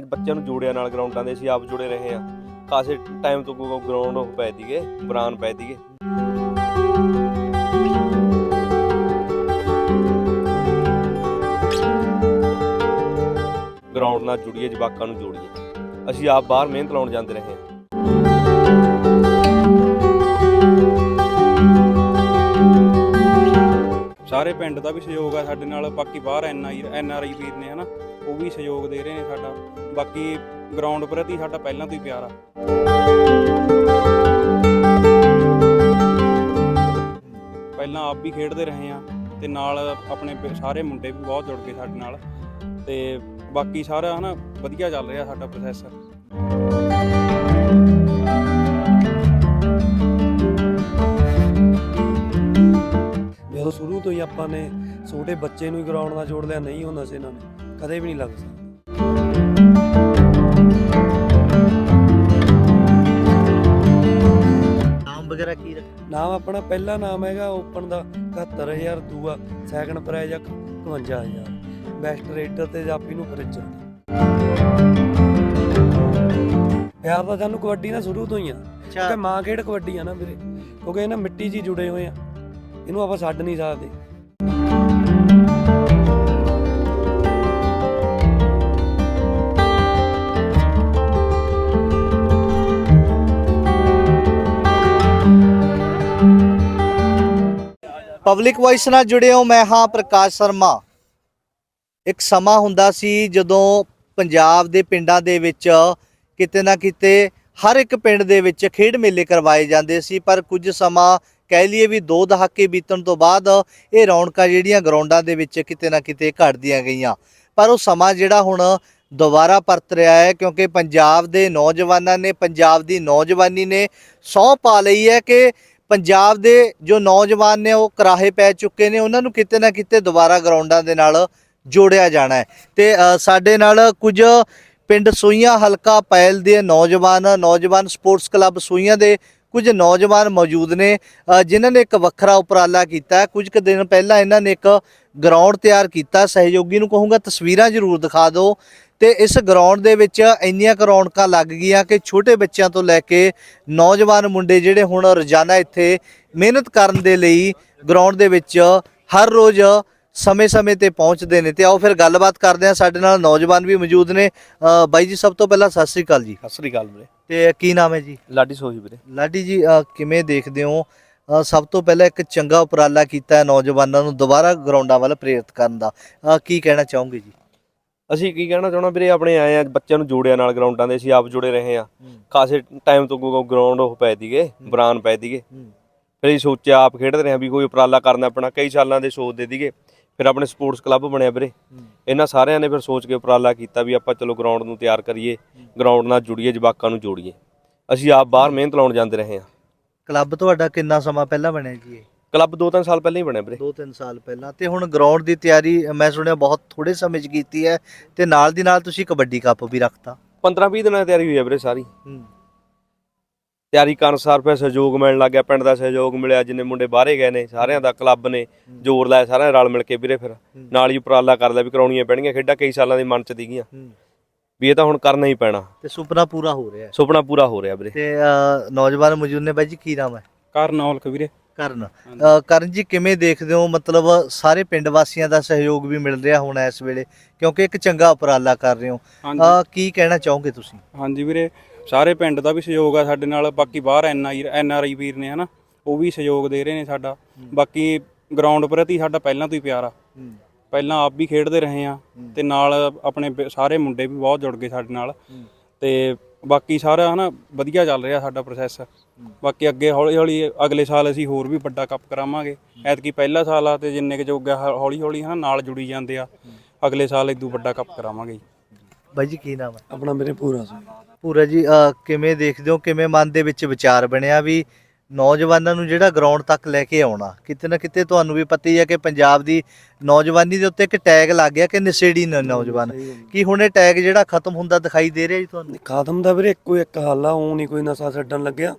ਬੱਚਿਆਂ ਨੂੰ ਜੋੜਿਆ ਨਾਲ ਗਰਾਊਂਡਾਂ ਦੇ ਅਸੀਂ ਆਪ ਜੁੜੇ ਰਹੇ ਆ ਕਾਸੇ ਟਾਈਮ ਤੋਂ ਗਰਾਊਂਡ ਉਹ ਪੈ ਦੀਗੇ ਬਰਾਨ ਪੈ ਦੀਗੇ ਗਰਾਊਂਡ ਨਾਲ ਜੁੜੀਏ, ਜਵਾਕਾਂ ਨੂੰ ਜੋੜੀਏ। ਅਸੀਂ ਆਪ ਬਾਹਰ ਮਿਹਨਤ ਲਾਉਣ ਜਾਂਦੇ ਰਹੇ ਹਾਂ। ਸਾਰੇ ਪਿੰਡ ਦਾ ਵੀ ਸਹਿਯੋਗ ਆ ਸਾਡੇ ਨਾਲ, ਬਾਕੀ ਬਾਹਰ ਐਨ ਆਈ ਐਨ ਆਰ ਆਈ ਵੀਰ ਨੇ, ਹਨਾ? ਉਹ ਵੀ ਸਹਿਯੋਗ ਦੇ ਰਹੇ ਨੇ ਸਾਡਾ। ਬਾਕੀ ਗਰਾਊਂਡ ਪ੍ਰਤੀ ਸਾਡਾ ਪਹਿਲਾਂ ਤੋਂ ਹੀ ਪਿਆਰ ਆ। ਪਹਿਲਾਂ ਆਪ ਵੀ ਖੇਡਦੇ ਰਹੇ ਆ ਤੇ ਨਾਲ ਆਪਣੇ ਸਾਰੇ ਮੁੰਡੇ ਵੀ ਬਹੁਤ ਜੁੜ ਗਏ ਸਾਡੇ ਨਾਲ। ਤੇ ਬਾਕੀ ਸਾਰਾ ਹਨਾ ਵਧੀਆ ਚੱਲ ਰਿਹਾ ਸਾਡਾ ਪ੍ਰੋਸੈਸ ਜਦੋਂ ਸ਼ੁਰੂ ਤੋਂ ਹੀ ਆਪਾਂ ਨੇ ਛੋਟੇ ਬੱਚੇ ਨੂੰ ਹੀ ਗਰਾਊਂਡ ਨਾਲ ਜੋੜ ਲਿਆ ਨਹੀਂ ਹੁੰਦਾ ਸੀ ਇਹਨਾਂ ਨੇ। ਕਦੇ ਵੀ ਨਹੀਂ ਲੱਗ ਸਕਦਾ ਨਾਮ ਵਗੈਰਾ ਕੀ ਰੱਖ ਨਾਮ ਆਪਣਾ ਪਹਿਲਾ ਨਾਮ ਹੈਗਾ ਓਪਨ ਦਾ 71000 ਦੂਆ ਸੈਕੰਡ ਪ੍ਰਾਈਜ਼ ਆ 51000 ਬੈਸਟ ਰੇਡਰ ਤੇ ਜਾਪੀ ਨੂੰ ਫਰਿੱਜ ਪਿਆਰ ਤਾਂ ਸਾਨੂੰ ਕਬੱਡੀ ਨਾਲ ਸ਼ੁਰੂ ਤੋਂ ਹੀ ਆ। ਕਿਉਂਕਿ ਮਾਂ ਖੇਡ ਕਬੱਡੀ ਆ ਨਾ ਵੀਰੇ। ਕਿਉਂਕਿ ਇਹਨਾਂ ਮਿੱਟੀ 'ਚ ਹੀ ਜੁੜੇ ਹੋਏ ਆ। ਇਹਨੂੰ ਆਪਾਂ ਛੱਡ ਨਹੀਂ ਸਕਦੇ। ਪਬਲਿਕ ਵੌਇਸ ਨਾਲ ਜੁੜੇ ਹੋ, ਮੈਂ ਹਾਂ ਪ੍ਰਕਾਸ਼ ਸ਼ਰਮਾ। ਇੱਕ ਸਮਾਂ ਹੁੰਦਾ ਸੀ ਜਦੋਂ ਪੰਜਾਬ ਦੇ ਪਿੰਡਾਂ ਦੇ ਵਿੱਚ ਕਿਤੇ ਨਾ ਕਿਤੇ ਹਰ ਇੱਕ ਪਿੰਡ ਦੇ ਵਿੱਚ ਖੇਡ ਮੇਲੇ ਕਰਵਾਏ ਜਾਂਦੇ ਸੀ, ਪਰ ਕੁਝ ਸਮਾਂ ਕਹਿ ਲਈਏ ਵੀ ਦੋ ਦਹਾਕੇ ਬੀਤਣ ਤੋਂ ਬਾਅਦ ਇਹ ਰੌਣਕਾਂ ਜਿਹੜੀਆਂ ਗਰਾਊਂਡਾਂ ਦੇ ਵਿੱਚ ਕਿਤੇ ਨਾ ਕਿਤੇ ਘਟਦੀਆਂ ਗਈਆਂ। ਪਰ ਉਹ ਸਮਾਂ ਜਿਹੜਾ ਹੁਣ ਦੁਬਾਰਾ ਪਰਤ ਰਿਹਾ ਹੈ ਕਿਉਂਕਿ ਪੰਜਾਬ ਦੇ ਨੌਜਵਾਨਾਂ ਨੇ, ਪੰਜਾਬ ਦੀ ਨੌਜਵਾਨੀ ਨੇ ਸਹੁੰ ਪਾ ਲਈ ਹੈ ਕਿ ਪੰਜਾਬ ਦੇ ਜੋ ਨੌਜਵਾਨ ਨੇ ਉਹ ਕਰਾਹੇ ਪੈ ਚੁੱਕੇ ਨੇ, ਉਹਨਾਂ ਨੂੰ ਕਿਤੇ ਨਾ ਕਿਤੇ ਦੁਬਾਰਾ ਗਰਾਊਂਡਾਂ ਦੇ ਨਾਲ ਜੋੜਿਆ ਜਾਣਾ ਹੈ। ਤੇ ਸਾਡੇ ਨਾਲ ਕੁਝ ਪਿੰਡ ਸੂਈਆਂ ਹਲਕਾ ਪੈਲ ਦੇ ਨੌਜਵਾਨ ਨੌਜਵਾਨ ਸਪੋਰਟਸ ਕਲੱਬ ਸੂਈਆਂ ਦੇ ਕੁਝ ਨੌਜਵਾਨ ਮੌਜੂਦ ਨੇ ਜਿਨ੍ਹਾਂ ਨੇ ਇੱਕ ਵੱਖਰਾ ਉਪਰਾਲਾ ਕੀਤਾ। ਕੁਝ ਕੁ ਦਿਨ ਪਹਿਲਾਂ ਇਹਨਾਂ ਨੇ ਇੱਕ ਗਰਾਊਂਡ ਤਿਆਰ ਕੀਤਾ। ਸਹਿਯੋਗੀ ਨੂੰ ਕਹੂੰਗਾ, ਤਸਵੀਰਾਂ ਜ਼ਰੂਰ ਦਿਖਾ ਦਿਓ। ਤੇ ਇਸ ਗਰਾਊਂਡ ਦੇ ਵਿੱਚ ਇੰਨੀਆਂ ਕੁ ਰੌਣਕਾਂ ਲੱਗ ਗਈਆਂ ਕਿ ਛੋਟੇ ਬੱਚਿਆਂ ਤੋਂ ਲੈ ਕੇ ਨੌਜਵਾਨ ਮੁੰਡੇ ਜਿਹੜੇ ਹੁਣ ਰੋਜ਼ਾਨਾ ਇੱਥੇ ਮਿਹਨਤ ਕਰਨ ਦੇ ਲਈ ਗਰਾਊਂਡ ਦੇ ਵਿੱਚ ਹਰ ਰੋਜ਼ ਸਮੇਂ-ਸਮੇਂ ਤੇ ਪਹੁੰਚਦੇ ਨੇ। ਤੇ ਆਓ ਫਿਰ ਗੱਲਬਾਤ ਕਰਦੇ ਹਾਂ। ਸਾਡੇ ਨਾਲ ਨੌਜਵਾਨ ਵੀ ਮੌਜੂਦ ਨੇ। ਅ, ਬਾਈ ਜੀ ਸਭ ਤੋਂ ਪਹਿਲਾਂ ਸਤਿ ਸ੍ਰੀ ਅਕਾਲ ਜੀ। ਸਤਿ ਸ੍ਰੀ ਅਕਾਲ ਵੀਰੇ। ਤੇ ਕੀ ਨਾਮ ਹੈ ਜੀ? ਲਾਡੀ ਸੋਹੀ ਵੀਰੇ। ਲਾਡੀ ਜੀ ਅ, ਕਿਵੇਂ ਦੇਖਦੇ ਹੋ? ਅ, ਸਭ ਤੋਂ ਪਹਿਲਾਂ ਇੱਕ ਚੰਗਾ ਉਪਰਾਲਾ ਕੀਤਾ ਹੈ ਨੌਜਵਾਨਾਂ ਨੂੰ ਦੁਬਾਰਾ ਗਰਾਊਂਡਾਂ ਵੱਲ ਪ੍ਰੇਰਿਤ ਕਰਨ ਦਾ। ਅ, ਕੀ ਕਹਿਣਾ ਚਾਹੋਗੇ ਜੀ? ਅਸੀਂ ਕੀ ਕਹਿਣਾ ਚਾਹਣਾ ਵੀਰੇ ਆਪਣੇ ਆਏ ਆ ਬੱਚਿਆਂ ਨੂੰ ਜੋੜਿਆ ਨਾਲ ਗਰਾਊਂਡਾਂ ਦੇ ਅਸੀਂ ਆਪ ਜੁੜੇ ਰਹੇ ਆ ਕਾਸੇ ਟਾਈਮ ਤੋਂ ਗਰਾਊਂਡ ਉਹ ਪੈ ਦੀਗੇ ਬਰਾਨ ਪੈ ਦੀਗੇ ਫਿਰ ਅਸੀਂ ਸੋਚਿਆ ਆਪ ਖੇਡਦੇ ਰਹੇ ਆ ਵੀ ਕੋਈ ਉਪਰਾਲਾ ਕਰਨਾ ਆਪਣਾ ਕਈ ਸਾਲਾਂ ਦੇ ਸੋਚਦੇ ਦੀਗੇ ਫਿਰ ਆਪਣੇ ਸਪੋਰਟਸ ਕਲੱਬ ਬਣਿਆ ਵੀਰੇ। ਇਹਨਾਂ ਸਾਰਿਆਂ ਨੇ ਫਿਰ ਸੋਚ ਕੇ ਉਪਰਾਲਾ ਕੀਤਾ ਵੀ ਆਪਾਂ ਚਲੋ ਗਰਾਊਂਡ ਨੂੰ ਤਿਆਰ ਕਰੀਏ ਗਰਾਊਂਡ ਨਾਲ ਜੁੜੀਏ ਜਵਾਕਾਂ ਨੂੰ ਜੋੜੀਏ। ਅਸੀਂ ਆਪ ਬਾਹਰ ਮਿਹਨਤ ਲਾਉਣ ਜਾਂਦੇ ਰਹੇ ਆ ਕਲੱਬ ਤੁਹਾਡਾ ਕਿੰਨਾ ਸਮਾਂ ਪਹਿਲਾਂ ਬਣਿਆ ਜੀ ਇਹ? ਕਲੱਬ 2-3 ਸਾਲ ਪਹਿਲਾਂ ਹੀ ਬਣਿਆ ਵੀਰੇ। 2-3 ਸਾਲ ਪਹਿਲਾਂ। ਤੇ ਹੁਣ ਗਰਾਊਂਡ ਦੀ ਤਿਆਰੀ ਮੈਂ ਸੁਣਿਆ ਬਹੁਤ ਥੋੜੇ ਸਮੇਂ 'ਚ ਕੀਤੀ ਹੈ ਤੇ ਨਾਲ ਦੀ ਨਾਲ ਤੁਸੀਂ ਕਬੱਡੀ ਕੱਪ ਵੀ ਰੱਖਤਾ। 15-20 ਦਿਨਾਂ ਦੀ ਤਿਆਰੀ ਹੋਈ ਹੈ ਵੀਰੇ ਸਾਰੀ। ਤਿਆਰੀ ਕਰਨ ਸਾਰ ਫਿਰ ਸਹਿਯੋਗ ਮਿਲਣ ਲੱਗ ਗਿਆ ਪਿੰਡ ਦਾ ਸਹਿਯੋਗ ਮਿਲਿਆ ਜਿੰਨੇ ਮੁੰਡੇ ਬਾਹਰੇ ਗਏ ਨੇ ਸਾਰਿਆਂ ਦਾ ਕਲੱਬ ਨੇ ਜ਼ੋਰ ਲਾਇਆ ਸਾਰਿਆਂ ਰਲ ਮਿਲ ਕੇ ਵੀਰੇ ਫਿਰ। ਨਾਲ ਹੀ ਉਪਰਾਲਾ ਕਰ ਲਿਆ ਵੀ ਕਰਾਉਣੀਆਂ ਪੈਣਗੀਆਂ ਖੇਡਾਂ ਕਈ ਸਾਲਾਂ ਦੀ ਮਨ ਚ ਦੀਗੀਆਂ ਵੀ ਇਹ ਤਾਂ ਹੁਣ ਕਰਨਾ ਹੀ ਪੈਣਾ। ਤੇ ਸੁਪਨਾ ਪੂਰਾ ਹੋ ਰਿਹਾ। ਹੈ ਸੁਪਨਾ ਪੂਰਾ ਹੋ ਰਿਹਾ ਵੀਰੇ। ਤੇ ਨੌਜਵਾਨ ਮੌਜੂਦ ਨੇ ਬਾਈ ਜੀ ਕੀ ਨਾਮ ਹੈ? ਕਰਨ ਔਲਖ ਵੀਰੇ। ਕਰਨ। ਕਰਨ ਜੀ ਕਿਵੇਂ ਦੇਖਦੇ ਹੋ? ਮਤਲਬ ਸਾਰੇ ਪਿੰਡ ਵਾਸੀਆਂ ਦਾ ਸਹਿਯੋਗ ਵੀ ਮਿਲ ਰਿਹਾ ਹੁਣ ਇਸ ਵੇਲੇ ਕਿਉਂਕਿ ਇੱਕ ਚੰਗਾ ਉਪਰਾਲਾ ਕਰ ਰਹੇ ਹੋ। ਕੀ ਕਹਿਣਾ ਚਾਹੋਗੇ ਤੁਸੀਂ? ਹਾਂਜੀ ਵੀਰੇ ਸਾਰੇ ਪਿੰਡ ਦਾ ਵੀ ਸਹਿਯੋਗ ਆ ਸਾਡੇ ਨਾਲ ਬਾਕੀ ਬਾਹਰ ਐਨ ਆਈ ਐਨ ਆਰ ਆਈ ਵੀਰ ਨੇ ਹਨਾ ਉਹ ਵੀ ਸਹਿਯੋਗ ਦੇ ਰਹੇ ਨੇ ਸਾਡਾ। ਬਾਕੀ ਗਰਾਊਂਡ ਪ੍ਰਤੀ ਸਾਡਾ ਪਹਿਲਾਂ ਤੋਂ ਹੀ ਪਿਆਰ ਆ। ਪਹਿਲਾਂ ਆਪ ਵੀ ਖੇਡਦੇ ਰਹੇ ਆ ਤੇ ਨਾਲ ਆਪਣੇ ਸਾਰੇ ਮੁੰਡੇ ਵੀ ਬਹੁਤ ਜੁੜ ਗਏ ਸਾਡੇ ਨਾਲ। ਤੇ ਬਾਕੀ ਸਾਰਾ ਹਨਾ ਵਧੀਆ ਚੱਲ ਰਿਹਾ ਸਾਡਾ ਪ੍ਰੋਸੈਸ ਬਾਕੀ ਅੱਗੇ ਹੌਲੀ ਹੌਲੀ ਅਗਲੇ ਸਾਲ ਅਸੀਂ ਹੋਰ ਵੀ ਵੱਡਾ ਕੱਪ ਕਰਾਵਾਂਗੇ। ਐਤਕੀ ਪਹਿਲਾ ਸਾਲ ਆ ਤੇ ਜਿੰਨੇ ਕੁ ਜੋਗਾ ਹੌਲੀ ਹੌਲੀ ਹਨਾ ਨਾਲ ਜੁੜੀ ਜਾਂਦੇ ਆ। ਅਗਲੇ ਸਾਲ ਇਦੋਂ ਵੱਡਾ ਕੱਪ ਕਰਾਵਾਂਗੇ ਜੀ। ਬਾਈ ਜੀ ਕੀ ਨਾਮ ਹੈ? ਆਪਣਾ ਮੇਰੇ ਪੂਰਾ ਸੀ ਪੂਰਾ ਜੀ ਕਿਵੇਂ ਦੇਖਦੇ ਹੋ? ਕਿਵੇਂ ਮਨ ਦੇ ਵਿੱਚ ਵਿਚਾਰ ਬਣਿਆ ਵੀ ਨੌਜਵਾਨਾਂ ਨੂੰ ਜਿਹੜਾ ਗਰਾਊਂਡ ਤੱਕ ਲੈ ਕੇ ਆਉਣਾ? ਕਿਤੇ ਨਾ ਕਿਤੇ ਤੁਹਾਨੂੰ ਵੀ ਪਤਾ ਹੀ ਹੈ ਕਿ ਪੰਜਾਬ ਦੀ ਨੌਜਵਾਨੀ ਦੇ ਉੱਤੇ ਇੱਕ ਟੈਗ ਲੱਗ ਗਿਆ ਕਿ ਨਸ਼ੇੜੀ ਨ- ਨੌਜਵਾਨ। ਕੀ ਹੁਣ ਇਹ ਟੈਗ ਜਿਹੜਾ ਖਤਮ ਹੁੰਦਾ ਦਿਖਾਈ ਦੇ ਰਿਹਾ ਜੀ ਤੁਹਾਨੂੰ? ਖਾਦਮ ਦਾ ਵੀਰੇ ਇੱਕੋ ਇੱਕ ਹੱਲ ਆ ਉਹ ਨਹੀਂ ਕੋਈ ਨਸ਼ਾ ਛੱਡਣ ਲੱਗਿਆ।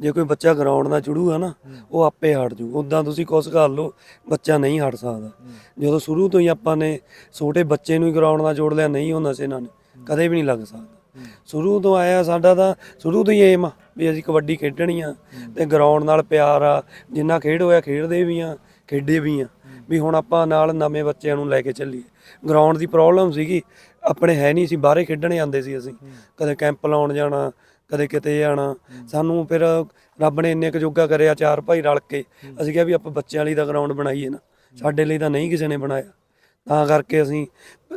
ਜੇ ਕੋਈ ਬੱਚਾ ਗਰਾਊਂਡ ਨਾਲ ਜੁੜੂਗਾ ਨਾ ਉਹ ਆਪੇ ਹਟ ਜੂ। ਉਦਾਂ ਤੁਸੀਂ ਕੁਛ ਕਰ ਲਓ ਬੱਚਾ ਨਹੀਂ ਹਟ ਸਕਦਾ। ਜਦੋਂ ਸ਼ੁਰੂ ਤੋਂ ਹੀ ਆਪਾਂ ਨੇ ਛੋਟੇ ਬੱਚੇ ਨੂੰ ਹੀ ਗਰਾਊਂਡ ਨਾਲ ਜੋੜ ਲਿਆ ਨਹੀਂ ਹੁੰਦਾ ਸੀ ਇਹਨਾਂ ਨੇ ਕਦੇ ਵੀ ਨਹੀਂ ਲੱਗ ਸਕਦਾ। ਸ਼ੁਰੂ ਤੋਂ ਆਇਆ ਸਾਡਾ ਤਾਂ, ਸ਼ੁਰੂ ਤੋਂ ਹੀ ਏਮ ਆ ਵੀ ਅਸੀਂ ਕਬੱਡੀ ਖੇਡਣੀ ਆ ਤੇ ਗਰਾਊਂਡ ਨਾਲ ਪਿਆਰ ਆ, ਜਿੰਨਾ ਖੇਡ ਹੋਇਆ ਖੇਡਦੇ ਵੀ ਆ, ਖੇਡੇ ਵੀ ਆ। ਵੀ ਹੁਣ ਆਪਾਂ ਨਾਲ ਨਵੇਂ ਬੱਚਿਆਂ ਨੂੰ ਲੈ ਕੇ ਚੱਲੀਏ। ਗਰਾਊਂਡ ਦੀ ਪ੍ਰੋਬਲਮ ਸੀਗੀ, ਆਪਣੇ ਹੈ ਨਹੀਂ ਸੀ, ਬਾਹਰੇ ਖੇਡਣ ਜਾਂਦੇ ਸੀ ਅਸੀਂ। ਕਦੇ ਕੈਂਪ ਲਾਉਣ ਜਾਣਾ, ਕਦੇ ਕਿਤੇ ਜਾਣਾ। ਸਾਨੂੰ ਫਿਰ ਰੱਬ ਨੇ ਇੰਨੇ ਕੁ ਜੋਗਾ ਕਰਿਆ, ਚਾਰ ਭਾਈ ਰਲ ਕੇ। ਅਸੀਂ ਕਿਹਾ ਵੀ ਆਪਾਂ ਬੱਚਿਆਂ ਲਈ ਤਾਂ ਗਰਾਊਂਡ ਬਣਾਈਏ ਨਾ। ਸਾਡੇ ਲਈ ਤਾਂ ਨਹੀਂ ਕਿਸੇ ਨੇ ਬਣਾਇਆ। ਤਾਂ ਕਰਕੇ ਅਸੀਂ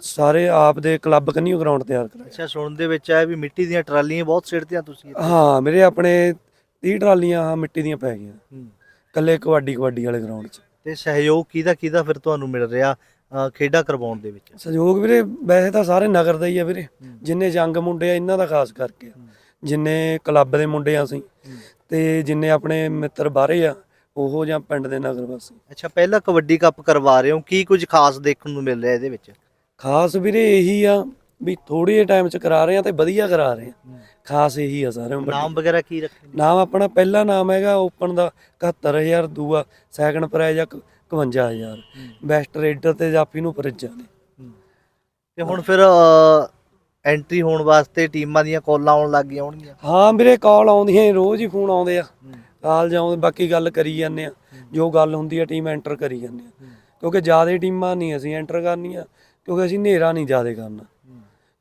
ਸਾਰੇ ਆਪ ਦੇ ਕਲੱਬ ਕੰਨੀਓ ਗਰਾਊਂਡ ਤਿਆਰ ਕਰਾਇਆ। ਅੱਛਾ ਸੁਣਨ ਦੇ ਵਿੱਚ ਆਇਆ ਵੀ ਮਿੱਟੀ ਦੀਆਂ ਟਰਾਲੀਆਂ ਬਹੁਤ ਸਿੱਟਦੀਆਂ ਤੁਸੀਂ ਇੱਥੇ। ਹਾਂ ਮੇਰੇ ਆਪਣੇ 30 ਟਰਾਲੀਆਂ ਹਾਂ ਮਿੱਟੀ ਦੀਆਂ ਪੈ ਗਈਆਂ। ਹੂੰ। ਕੱਲੇ ਕਬੱਡੀ ਕਬੱਡੀ ਵਾਲੇ ਗਰਾਊਂਡ 'ਚ। ਤੇ ਸਹਿਯੋਗ ਕਿਹਦਾ ਕਿਹਦਾ ਫਿਰ ਤੁਹਾਨੂੰ ਮਿਲ ਰਿਹਾ ਅ, ਖੇਡਾਂ ਕਰਵਾਉਣ ਦੇ ਵਿੱਚ? ਸਹਿਯੋਗ ਵੀਰੇ ਵੈਸੇ ਤਾਂ ਸਾਰੇ ਨਗਰ ਦਾ ਹੀ ਆ ਵੀਰੇ। ਜਿੰਨੇ ਜੰਗ ਮੁੰਡੇ ਆ ਇਹਨਾਂ ਦਾ ਖਾਸ ਕਰਕੇ ਆ। ਜਿੰਨੇ ਕਲੱਬ ਦੇ ਮੁੰਡੇ ਆ ਅਸੀਂ ਤੇ ਜਿੰਨੇ ਆਪਣੇ ਮਿੱਤਰ ਬਾਹਰੇ ਆ ਉਹ ਜਾਂ ਪਿੰਡ ਦੇ ਨਗਰ ਵਾਸੀ। ਅੱਛਾ ਪਹਿਲਾ ਕਬੱਡੀ ਕੱਪ ਕਰਵਾ ਰਹੇ ਹੋ ਕੀ ਕੁਝ ਖਾਸ ਦੇਖਣ ਨੂੰ ਮਿਲ ਰਿਹਾ ਇਹਦੇ ਵਿੱਚ? ਖਾਸ ਵੀਰੇ ਇਹੀ ਆ ਵੀ ਥੋੜੇ ਜਿਹੇ ਟਾਈਮ 'ਚ ਕਰਾ ਰਹੇ ਆ ਤੇ ਵਧੀਆ ਕਰਾ ਰਹੇ ਆ। ਖਾਸ ਇਹੀ ਆ ਸਾਰਿਆਂ ਨੂੰ। ਨਾਮ ਵਗੈਰਾ ਕੀ ਰੱਖੇ? ਨਾਮ ਆਪਣਾ ਪਹਿਲਾ ਨਾਮ ਹੈਗਾ ਓਪਨ ਦਾ 71000 ਦੂਆ ਸੈਕੰਡ ਪ੍ਰਾਈਜ਼ ਆ 51000 ਬੈਸਟ ਰੇਡਰ ਤੇ ਜਾਫੀ ਨੂੰ ਫਰਿੱਜਾਂ ਨੇ। ਤੇ ਹੁਣ ਫਿਰ ਐਂਟਰੀ ਹੋਣ ਵਾਸਤੇ ਟੀਮਾਂ ਦੀਆਂ ਕਾਲਾਂ ਆਉਣ ਲੱਗ ਗਈਆਂ ਹੋਣਗੀਆਂ। ਹਾਂ ਵੀਰੇ ਕਾਲ ਆਉਂਦੀਆਂ ਹੀ ਰੋਜ਼ ਹੀ ਫੋਨ ਆਉਂਦੇ ਆ। ਕਾਲ ਜਾਉਂਦੇ ਬਾਕੀ ਗੱਲ ਕਰੀ ਜਾਂਦੇ ਆ। ਜੋ ਗੱਲ ਹੁੰਦੀ ਆ ਟੀਮ ਐਂਟਰ ਕਰੀ ਜਾਂਦੇ ਆ। ਕਿਉਂਕਿ ਜ਼ਿਆਦਾ ਟੀਮਾਂ ਨਹੀਂ ਅਸੀਂ ਐਂਟਰ ਕਰਨੀਆਂ ਕਿਉਂਕਿ ਅਸੀਂ ਹਨੇਰਾ ਨਹੀਂ ਜ਼ਿਆਦਾ ਕਰਨਾ।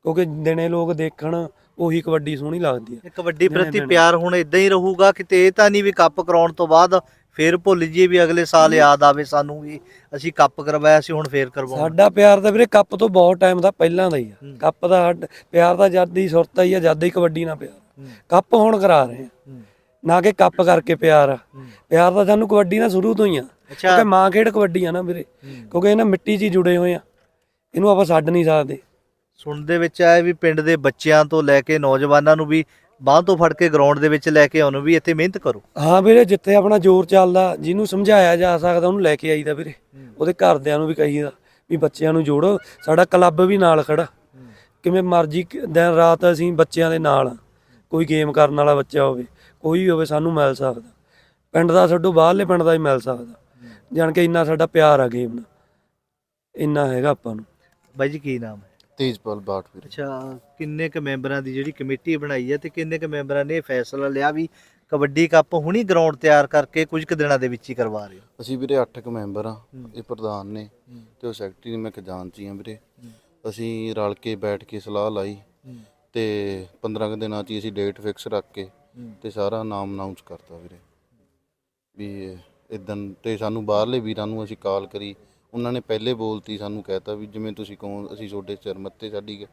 ਕਿਉਂਕਿ ਦਿਨੇ ਲੋਕ ਦੇਖਣ ਉਹੀ ਕਬੱਡੀ ਸੋਹਣੀ ਲੱਗਦੀ ਆ। ਇਹ ਕਬੱਡੀ ਪ੍ਰਤੀ। ਪਿਆਰ ਹੁਣ ਇਦਾਂ ਹੀ ਰਹੂਗਾ ਕਿਤੇ ਇਹ ਤਾਂ ਨਹੀਂ ਵੀ ਕੱਪ ਕਰਾਉਣ ਤੋਂ ਬਾਅਦ ਫੇਰ ਭੁੱਲ ਜਾਈਏ ਵੀ ਅਗਲੇ ਸਾਲ ਯਾਦ ਆਵੇ ਸਾਨੂੰ ਵੀ ਅਸੀਂ ਕੱਪ ਕਰਵਾਇਆ ਸੀ ਹੁਣ ਫੇਰ ਕਰਵਾਉਣਾ। ਸਾਡਾ ਪਿਆਰ ਤਾਂ ਵੀਰੇ ਕੱਪ ਤੋਂ ਬਹੁਤ ਟਾਈਮ ਦਾ ਪਹਿਲਾਂ ਦਾ ਹੀ ਆ। ਕੱਪ ਦਾ ਸਾਡ- ਪਿਆਰ ਤਾਂ ਜਦ ਦੀ ਸੁਰਤ ਹੀ ਆ ਜਦ ਹੀ ਕਬੱਡੀ ਨਾਲ ਪਿਆਰ। ਕੱਪ ਹੁਣ ਕਰਾ ਰਹੇ ਆ। ਨਾ ਕਿ ਕੱਪ ਕਰਕੇ ਪਿਆਰ ਆ। ਪਿਆਰ ਤਾਂ ਸਾਨੂੰ ਕਬੱਡੀ ਨਾਲ ਸ਼ੁਰੂ ਤੋਂ ਹੀ ਆ। ਅੱਛਾ। ਕਿਉਂਕਿ ਮਾਂ ਖੇਡ ਕਬੱਡੀ ਆ ਨਾ ਵੀਰੇ। ਕਿਉਂਕਿ ਇਹਨਾਂ ਮਿੱਟੀ 'ਚ ਹੀ ਜੁੜੇ ਹੋਏ ਆ। ਇਹਨੂੰ ਆਪਾਂ ਛੱਡ ਨਹੀਂ ਸਕਦੇ। ਸੁਣਨ ਦੇ ਵਿੱਚ ਆਇਆ ਵੀ ਪਿੰਡ ਦੇ ਬੱਚਿਆਂ ਤੋਂ ਲੈ ਕੇ ਨੌਜਵਾਨਾਂ ਨੂੰ ਵੀ ਬਾਂਹ ਤੋਂ ਫੜ ਕੇ ਗਰਾਊਂਡ ਦੇ ਵਿੱਚ ਲੈ ਕੇ ਆਉਣ ਵੀ ਇੱਥੇ ਮਿਹਨਤ ਕਰੋ। ਹਾਂ ਵੀਰੇ ਜਿੱਥੇ ਆਪਣਾ ਜ਼ੋਰ ਚੱਲਦਾ ਜਿਹਨੂੰ ਸਮਝਾਇਆ ਜਾ ਸਕਦਾ ਉਹਨੂੰ ਲੈ ਕੇ ਆਈਦਾ ਵੀਰੇ। ਉਹਦੇ ਘਰਦਿਆਂ ਨੂੰ ਵੀ ਕਹੀਦਾ ਵੀ ਬੱਚਿਆਂ ਨੂੰ ਜੋੜੋ ਸਾਡਾ ਕਲੱਬ ਵੀ ਨਾਲ ਖੜਾ। ਕਿਵੇਂ ਮਰਜ਼ੀ ਦਿਨ ਰਾਤ ਅਸੀਂ ਬੱਚਿਆਂ ਦੇ ਨਾਲ। ਕੋਈ ਗੇਮ ਕਰਨ ਵਾਲਾ ਬੱਚਾ ਹੋਵੇ ਕੋਈ ਵੀ ਹੋਵੇ ਸਾਨੂੰ ਮਿਲ ਸਕਦਾ। ਪਿੰਡ ਦਾ ਛੱਡੋ ਬਾਹਰਲੇ ਪਿੰਡ ਦਾ ਹੀ ਮਿਲ ਸਕਦਾ। ਜਾਣ ਕੇ ਇੰਨਾ ਸਾਡਾ ਪਿਆਰ ਆ ਗੇਮ ਨਾਲ ਇੰਨਾ ਹੈਗਾ ਆਪਾਂ ਨੂੰ। ਬਾਈ ਜੀ ਕੀ ਨਾਮ ਹੈ? ਤੇਜਪਾਲ ਬਾਠ ਵੀਰੇ। ਅੱਛਾ ਕਿੰਨੇ ਕ ਮੈਂਬਰਾਂ ਦੀ ਜਿਹੜੀ ਕਮੇਟੀ ਬਣਾਈ ਹੈ ਤੇ ਕਿੰਨੇ ਕ ਮੈਂਬਰਾਂ ਨੇ ਇਹ ਫੈਸਲਾ ਲਿਆ ਵੀ ਕਬੱਡੀ ਕੱਪ ਹੁਣੀ ਗਰਾਊਂਡ ਤਿਆਰ ਕਰਕੇ ਕੁਝ ਕੁ ਦਿਨਾਂ ਦੇ ਵਿੱਚ ਹੀ ਕਰਵਾ ਰਹੇ ਹੋ? ਅਸੀਂ ਵੀਰੇ 8 ਕੁ ਮੈਂਬਰ ਆ। ਇਹ ਪ੍ਰਧਾਨ ਨੇ। ਤੇ ਉਹ ਸੈਕਟਰੀ ਨੇ ਮੈਂ ਖਜ਼ਾਨਚੀ ਆ ਵੀਰੇ। ਅਸੀਂ ਰਲ ਕੇ ਬੈਠ ਕੇ ਸਲਾਹ ਲਾਈ ਤੇ 15 ਕੁ ਦਿਨਾਂ 'ਚ ਹੀ ਅਸੀਂ ਡੇਟ ਫਿਕਸ ਰੱਖ ਕੇ ਤੇ ਸਾਰਾ ਨਾਮ ਅਨਾਉਂਸ ਕਰਤਾ ਵੀਰੇ। ਵੀ ਇਦਾਂ ਤੇ ਸਾਨੂੰ ਬਾਹਰਲੇ ਵੀਰਾਂ ਨੂੰ ਅਸੀਂ ਕਾਲ ਕਰੀ ਉਹਨਾਂ ਨੇ ਪਹਿਲੇ ਬੋਲਤੀ ਸਾਨੂੰ ਕਹਿਤਾ ਵੀ ਜਿਵੇਂ ਤੁਸੀਂ ਕਹੋ ਅਸੀਂ ਤੁਹਾਡੇ ਸਿਰ ਮੱਤੇ ਛੱਡੀ ਗਏ।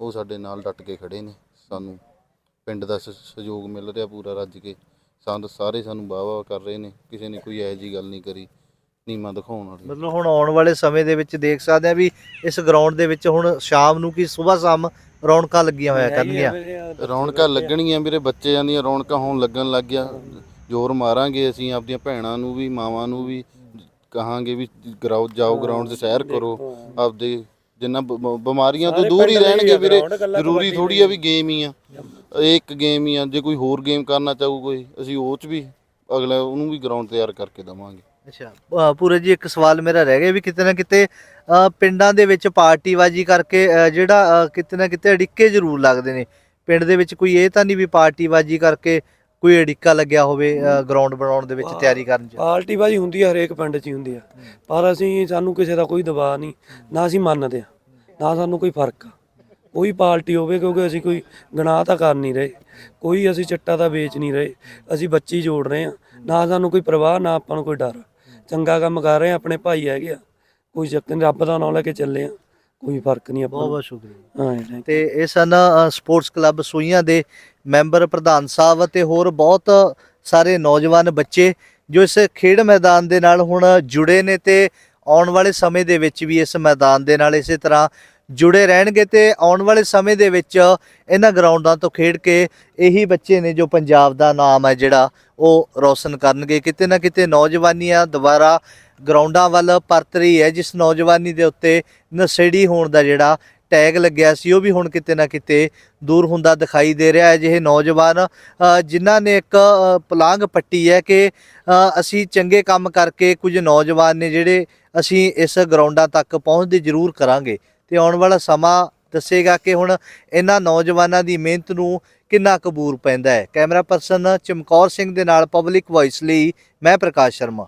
ਉਹ ਸਾਡੇ ਨਾਲ ਡਟ ਕੇ ਖੜੇ ਨੇ ਸਾਨੂੰ। ਪਿੰਡ ਦਾ ਸ- ਸਹਿਯੋਗ ਮਿਲ ਰਿਹਾ ਪੂਰਾ ਰੱਜ ਕੇ। ਸੰਦ ਸਾਰੇ ਸਾਨੂੰ ਵਾਹ ਵਾਹ ਕਰ ਰਹੇ ਨੇ। ਕਿਸੇ ਨੇ ਕੋਈ ਇਹੋ ਜੀ ਗੱਲ ਨਹੀਂ ਕਰੀ ਨੀਮਾ ਦਿਖਾਉਣ ਵਾਲੀ। ਮਤਲਬ ਹੁਣ ਆਉਣ ਵਾਲੇ ਸਮੇਂ ਦੇ ਵਿੱਚ ਦੇਖ ਸਕਦੇ ਆ ਵੀ ਇਸ ਗਰਾਊਂਡ ਦੇ ਵਿੱਚ ਹੁਣ ਸ਼ਾਮ ਨੂੰ ਕੀ ਸਵੇਰ ਸ਼ਾਮ ਰੌਣਕਾਂ ਲੱਗੀਆਂ ਹੋਇਆ ਕਰਨਗੀਆਂ। ਰੌਣਕਾਂ ਲੱਗਣਗੀਆਂ ਵੀਰੇ ਬੱਚਿਆਂ ਦੀਆਂ ਰੌਣਕਾਂ ਹੋਣ ਲੱਗਣ ਲੱਗ ਗਿਆ ਜ਼ੋਰ ਮਾਰਾਂਗੇ ਅਸੀਂ ਆਪਦੀਆਂ ਭੈਣਾਂ ਨੂੰ ਵੀ ਮਾਵਾਂ ਨੂੰ ਵੀ। ਕਹਾਂਗੇ ਵੀ ਗਰਾਊ ਜਾਓ ਗਰਾਊਂਡ 'ਤੇ ਸੈਰ ਕਰੋ ਆਪਦੇ ਜਿੰਨਾ ਬ- ਬ- ਬਿਮਾਰੀਆਂ ਤੋਂ ਦੂਰ ਹੀ ਰਹਿਣਗੇ ਵੀਰੇ। ਜ਼ਰੂਰੀ ਥੋੜੀ ਆ ਵੀ ਗੇਮ ਹੀ ਆ। ਇਹ ਇੱਕ ਗੇਮ ਹੀ ਆ ਜੇ ਕੋਈ ਹੋਰ ਗੇਮ ਕਰਨਾ ਚਾਹੂ ਕੋਈ ਅਸੀਂ ਉਹ 'ਚ ਵੀ ਅਗਲਾ ਉਹਨੂੰ ਵੀ ਗਰਾਊਂਡ ਤਿਆਰ ਕਰਕੇ ਦਵਾਂਗੇ। ਅੱਛਾ। ਅ, ਪੂਰਾ ਜੀ ਇੱਕ ਸਵਾਲ ਮੇਰਾ ਰਹਿ ਗਿਆ ਵੀ ਕਿਤੇ ਨਾ ਕਿਤੇ ਅ, ਪਿੰਡਾਂ ਦੇ ਵਿੱਚ ਪਾਰਟੀਬਾਜ਼ੀ ਕਰਕੇ ਅ, ਜਿਹੜਾ ਅ, ਕਿਤੇ ਨਾ ਕਿਤੇ ਅੜਿੱਕੇ ਜ਼ਰੂਰ ਲੱਗਦੇ ਨੇ। ਪਿੰਡ ਦੇ ਵਿੱਚ ਕੋਈ ਇਹ ਤਾਂ ਨਹੀਂ ਵੀ ਪਾਰਟੀਬਾਜ਼ੀ ਕਰਕੇ ਕੋਈ ਅੜਿੱਕਾ ਲੱਗਿਆ ਹੋਵੇ ਗਰਾਊਂਡ ਬਣਾਉਣ ਦੇ ਵਿੱਚ ਤਿਆਰੀ ਕਰਨ 'ਚ? ਪਾਰਟੀ ਬਾਜੀ ਹੁੰਦੀ ਆ ਹਰੇਕ ਪਿੰਡ 'ਚ ਹੀ ਹੁੰਦੀ ਆ। ਪਰ ਅਸੀਂ ਸਾਨੂੰ ਕਿਸੇ ਦਾ ਕੋਈ ਦਬਾਅ ਨਹੀਂ ਨਾ ਅਸੀਂ ਮੰਨਦੇ ਆ ਨਾ ਸਾਨੂੰ ਕੋਈ ਫ਼ਰਕ ਆ। ਕੋਈ ਪਾਰਟੀ ਹੋਵੇ ਕਿਉਂਕਿ ਅਸੀਂ ਕੋਈ ਗੁਨਾਹ ਤਾਂ ਕਰ ਨਹੀਂ ਰਹੇ ਕੋਈ ਅਸੀਂ ਚਿੱਟਾ ਤਾਂ ਵੇਚ ਨਹੀਂ ਰਹੇ ਅਸੀਂ ਬੱਚੀ ਜੋੜ ਰਹੇ ਆ ਨਾ ਸਾਨੂੰ ਕੋਈ ਪ੍ਰਵਾਹ ਨਾ ਆਪਾਂ ਨੂੰ ਕੋਈ ਡਰ। ਚੰਗਾ ਕੰਮ ਕਰ ਰਹੇ ਆ ਆਪਣੇ ਭਾਈ ਹੈਗੇ ਆ ਕੋਈ ਚੱਕਰ ਨਹੀਂ ਰੱਬ ਦਾ ਨਾਮ ਲੈ ਕੇ ਚੱਲੇ ਆ। ਕੋਈ ਫ਼ਰਕ ਨਹੀਂ ਆਪਾਂ ਬਹੁਤ ਬਹੁਤ ਸ਼ੁਕਰੀਆ ਹਾਂ ਜੀ, thank you। ਤੇ ਇਹ ਸਨ ਅ, ਸਪੋਰਟਸ ਕਲੱਬ ਸੂਈਆਂ ਦੇ ਮੈਂਬਰ ਪ੍ਰਧਾਨ ਸਾਹਿਬ ਤੇ ਹੋਰ ਬਹੁਤ ਸਾਰੇ ਨੌਜਵਾਨ ਬੱਚੇ ਜੋ ਇਸ ਖੇਡ ਮੈਦਾਨ ਦੇ ਨਾਲ ਹੁਣ ਜੁੜੇ ਨੇ ਤੇ ਆਉਣ ਵਾਲੇ ਸਮੇਂ ਦੇ ਵਿੱਚ ਵੀ ਇਸ ਮੈਦਾਨ ਦੇ ਨਾਲ ਇਸੇ ਤਰ੍ਹਾਂ ਜੁੜੇ ਰਹਿਣਗੇ ਤੇ ਆਉਣ ਵਾਲੇ ਸਮੇਂ ਦੇ ਵਿੱਚ ਇਹਨਾਂ ਗਰਾਊਂਡਾਂ ਤੋਂ ਖੇਡ ਕੇ ਇਹੀ ਬੱਚੇ ਨੇ ਜੋ ਪੰਜਾਬ ਦਾ ਨਾਮ ਹੈ ਜਿਹੜਾ ਉਹ ਰੌਸ਼ਨ ਕਰਨਗੇ। ਕਿਤੇ ਨਾ ਕਿਤੇ ਨੌਜਵਾਨੀਆਂ ਦੁਬਾਰਾ ਗਰਾਊਂਡਾਂ ਵੱਲ ਪਰਤ ਰਹੀ ਹੈ ਜਿਸ ਨੌਜਵਾਨੀ ਦੇ ਉੱਤੇ ਨਸ਼ੇੜੀ ਹੋਣ ਦਾ ਜਿਹੜਾ ਟੈਗ ਲੱਗਿਆ ਸੀ ਉਹ ਵੀ ਹੁਣ ਕਿਤੇ ਨਾ ਕਿਤੇ ਦੂਰ ਹੁੰਦਾ ਦਿਖਾਈ ਦੇ ਰਿਹਾ ਹੈ। ਜਿਹੇ ਨੌਜਵਾਨ ਜਿਨ੍ਹਾਂ ਨੇ ਇੱਕ ਅ, ਪਲਾਂਗ ਪੱਟੀ ਹੈ ਕਿ ਅਸੀਂ ਚੰਗੇ ਕੰਮ ਕਰਕੇ ਕੁਝ ਨੌਜਵਾਨ ਨੇ ਜਿਹੜੇ ਅਸੀਂ ਇਸ ਗਰਾਊਂਡਾਂ ਤੱਕ ਪਹੁੰਚਦੇ ਜ਼ਰੂਰ ਕਰਾਂਗੇ। ਤੇ ਆਉਣ ਵਾਲਾ ਸਮਾਂ ਦੱਸੇਗਾ ਕਿ ਹੁਣ ਇਹਨਾਂ ਨੌਜਵਾਨਾਂ ਦੀ ਮਿਹਨਤ ਨੂੰ ਕਿੰਨਾ ਕਬੂਰ ਪੈਂਦਾ ਹੈ। ਕੈਮਰਾ ਪਰਸਨ ਚਮਕੌਰ ਸਿੰਘ ਦੇ ਨਾਲ ਪਬਲਿਕ ਵਾਇਸ ਲਈ ਮੈਂ ਪ੍ਰਕਾਸ਼ ਸ਼ਰਮਾ।